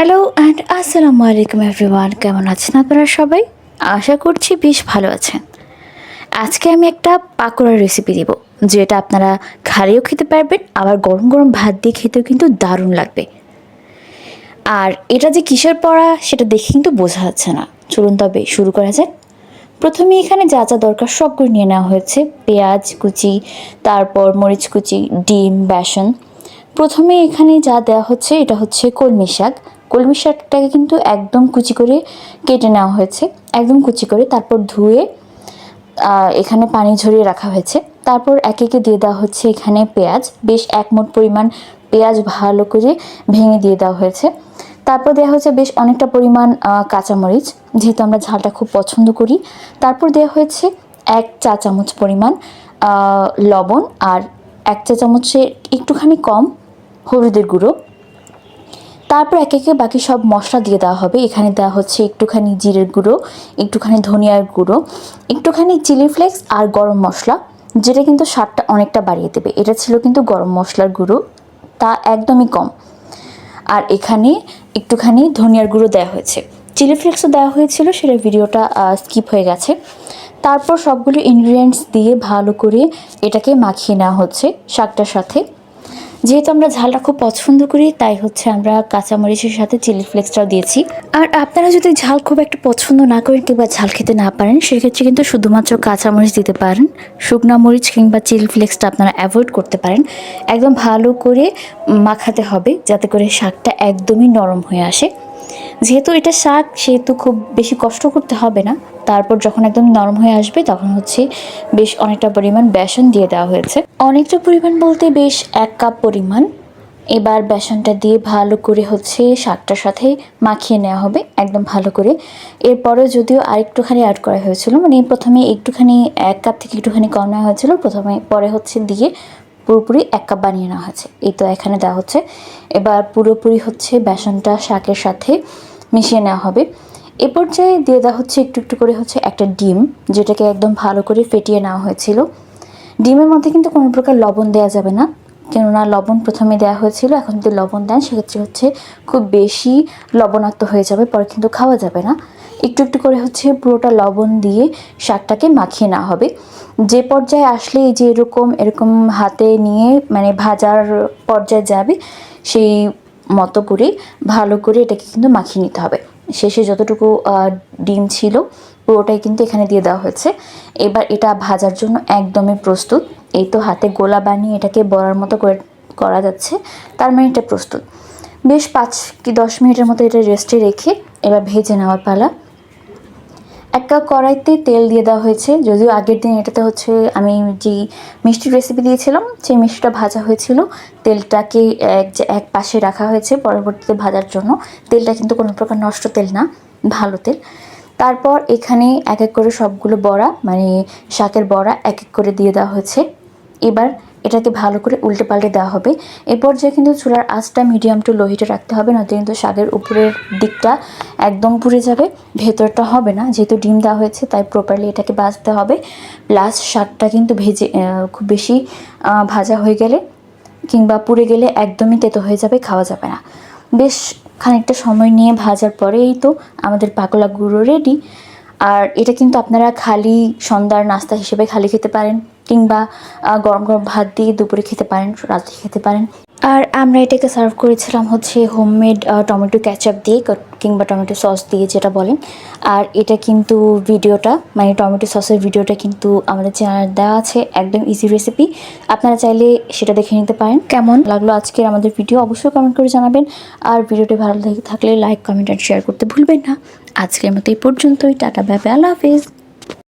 Hello and আসসালামু আলাইকুম everyone কেমন আছেন আপনারা সবাই? আশা করছি বেশ ভালো আছেন। আজকে আমি একটা পাকোড়ার রেসিপি দিব, যেটা আপনারা খালিও খেতে পারবেন, আবার গরম গরম ভাত দিয়ে খেতেও কিন্তু দারুণ লাগবে। আর এটা যে কিসের পড়া, সেটা দেখে কিন্তু বোঝা যাচ্ছে না। চলুন তবে শুরু করা যাক। প্রথমে এখানে যা যা দরকার সবগুলো নিয়ে নেওয়া হয়েছে। পেঁয়াজ কুচি, তারপর মরিচ কুচি, ডিম, বেসন। প্রথমে এখানে যা দেওয়া হচ্ছে, এটা হচ্ছে কলমি শাক। কলমি শাকটাকে কিন্তু একদম কুচি করে কেটে নেওয়া হয়েছে। একদম কুচি করে তারপর ধুয়ে এখানে পানি ঝরিয়ে রাখা হয়েছে। তারপর একে একে দিয়ে দেওয়া হচ্ছে এখানে পেঁয়াজ। বেশ এক মোট পরিমাণ পেঁয়াজ ভালো করে ভেঙে দিয়ে দেওয়া হয়েছে। তারপর দেওয়া হয়েছে বেশ অনেকটা পরিমাণ কাঁচামরিচ। যেহেতু আমরা ঝালটা খুব পছন্দ করি, তারপর দেওয়া হয়েছে এক চা চামচ পরিমাণ লবণ। আর এক চা চামচের একটুখানি কম হলুদের গুঁড়ো। তারপর একে একে বাকি সব মশলা দিয়ে দেওয়া হবে। এখানে দেওয়া হচ্ছে একটুখানি জিরের গুঁড়ো, একটুখানি ধনিয়ার গুঁড়ো, একটুখানি চিলি ফ্লেক্স আর গরম মশলা, যেটা কিন্তু স্বাদটা অনেকটা বাড়িয়ে দেবে। এটা ছিল কিন্তু গরম মশলার গুঁড়ো, তা একদমই কম। আর এখানে একটুখানি ধনিয়ার গুঁড়ো দেওয়া হয়েছে। চিলি ফ্লেক্সও দেওয়া হয়েছিল, সেটা ভিডিওটা স্কিপ হয়ে গেছে। তারপর সবগুলো ইনগ্রিডিয়েন্টস দিয়ে ভালো করে এটাকে মাখিয়ে নেওয়া হচ্ছে শাকটার সাথে। যেহেতু আমরা ঝালটা খুব পছন্দ করি, তাই হচ্ছে আমরা কাঁচামরিচের সাথে চিলি ফ্লেক্সটাও দিয়েছি। আর আপনারা যদি ঝাল খুব একটা পছন্দ না করেন কিংবা ঝাল খেতে না পারেন, সেক্ষেত্রে কিন্তু শুধুমাত্র কাঁচামরিচ দিতে পারেন। শুকনা মরিচ কিংবা চিলি ফ্লেক্সটা আপনারা অ্যাভয়েড করতে পারেন। একদম ভালো করে মাখাতে হবে, যাতে করে শাকটা একদমই নরম হয়ে আসে। যেহেতু এটা শাক, সেহেতু খুব বেশি কষ্ট করতে হবে না। তারপর যখন একদম নরম হয়ে আসবে, তখন হচ্ছে বেশ অনেকটা পরিমাণ বেসন দিয়ে দেওয়া হয়েছে। অনেকটা পরিমাণ বলতে বেশ এক কাপ পরিমাণ। এবার বেসনটা দিয়ে ভালো করে হচ্ছে শাকটার সাথে মাখিয়ে নেওয়া হবে, একদম ভালো করে। এরপরে যদিও আরেকটুখানি অ্যাড করা হয়েছিল মানে প্রথমে একটুখানি, এক কাপ থেকে একটুখানি কম নেওয়া হয়েছিল, প্রথমে পরে হচ্ছে দিয়ে পুরোপুরি এক কাপ বানিয়ে নেওয়া হয়েছে। এই তো এখানে দেওয়া হচ্ছে। এবার পুরোপুরি হচ্ছে বেসনটা শাকের সাথে মিশিয়ে নেওয়া হবে। এ পর্যায়ে দিয়ে দেওয়া হচ্ছে একটু একটু করে হচ্ছে একটা ডিম, যেটাকে একদম ভালো করে ফেটিয়ে নেওয়া হয়েছিল। ডিমের মধ্যে কিন্তু কোনো প্রকার লবণ দেওয়া যাবে না, কেননা লবণ প্রথমে দেওয়া হয়েছিল, এখন যদি লবণ দেন, সেক্ষেত্রে হচ্ছে খুব বেশি লবণাক্ত হয়ে যাবে, পরে কিন্তু খাওয়া যাবে না। একটু একটু করে হচ্ছে পুরোটা লবণ দিয়ে শাকটাকে মাখিয়ে নেওয়া হবে। যে পর্যায়ে আসলে এই যে এরকম এরকম হাতে নিয়ে মানে ভাজার পর্যায়ে যাবে, সেই মতো করে ভালো করে এটাকে কিন্তু মাখিয়ে নিতে হবে। শেষে যতটুকু ডিম ছিল পুরোটাই কিন্তু এখানে দিয়ে দেওয়া হয়েছে। এবার এটা ভাজার জন্য একদমই প্রস্তুত। এই তো হাতে গোলা বানিয়ে এটাকে বড়ার মতো করে করা যাচ্ছে, তার মানে এটা প্রস্তুত। বেশ পাঁচ কি দশ মিনিটের মতো এটা রেস্টে রেখে এবার ভেজে নেওয়ার পালা। একটা কড়াইতে তেল দিয়ে দেওয়া হয়েছে। যদিও আগের দিন এটাতে হচ্ছে আমি যে মিষ্টির রেসিপি দিয়েছিলাম, সেই মিষ্টিটা ভাজা হয়েছিল। তেলটাকে এক এক পাশে রাখা হয়েছে পরবর্তীতে ভাজার জন্য। তেলটা কিন্তু কোনো প্রকার নষ্ট তেল না, ভালো তেল। তারপর এখানে এক এক করে সবগুলো বড়া মানে শাকের বড়া এক এক করে দিয়ে দেওয়া হয়েছে। এবার এটাকে ভালো করে উল্টে পাল্টে দেওয়া হবে। এ পর্যায়ে কিন্তু চুলার আঁচটা মিডিয়াম টু লোহিটে রাখতে হবে, নয়তো কিন্তু শাকের উপরের দিকটা একদম পুড়ে যাবে। ভেতরটা হবে না, যেহেতু ডিম দেওয়া হয়েছে, তাই প্রপারলি এটাকে ভাজতে হবে। প্লাস শাকটা কিন্তু ভেজে খুব বেশি ভাজা হয়ে গেলে কিংবা পুড়ে গেলে একদমই তেতো হয়ে যাবে, খাওয়া যাবে না। বেশ খানিকটা সময় নিয়ে ভাজার পরেই তো আমাদের পাকলা গুঁড়ো রেডি আর এটা কিন্তু আপনারা খালি সন্ধ্যার নাস্তা হিসেবে খালি খেতে পারেন। কিংবা গরম গরম ভাত দিয়ে দুপুরে খেতে পারেন রাতে খেতে পারেন। আর আমরা এটাকে সার্ভ করেছিলাম হচ্ছে হোমমেড টমেটো ক্যাচআপ দিয়ে কিংবা টমেটো সস দিয়ে যেটা বলেন। আর এটা কিন্তু ভিডিওটা মানে টমেটো সসের ভিডিওটা কিন্তু আমাদের চ্যানেল দেওয়া আছে, একদম ইজি রেসিপি আপনারা চাইলে সেটা দেখে নিতে পারেন। কেমন লাগল আজকের আমাদের ভিডিও অবশ্যই কমেন্ট করে জানাবেন। আর ভিডিওটি ভালো থাকলে লাইক কমেন্ট অ্যান্ড শেয়ার করতে ভুলবেন না। আজকের মতো এই পর্যন্তই। টাটা ব্যাপে আল্লাহ হাফিজ।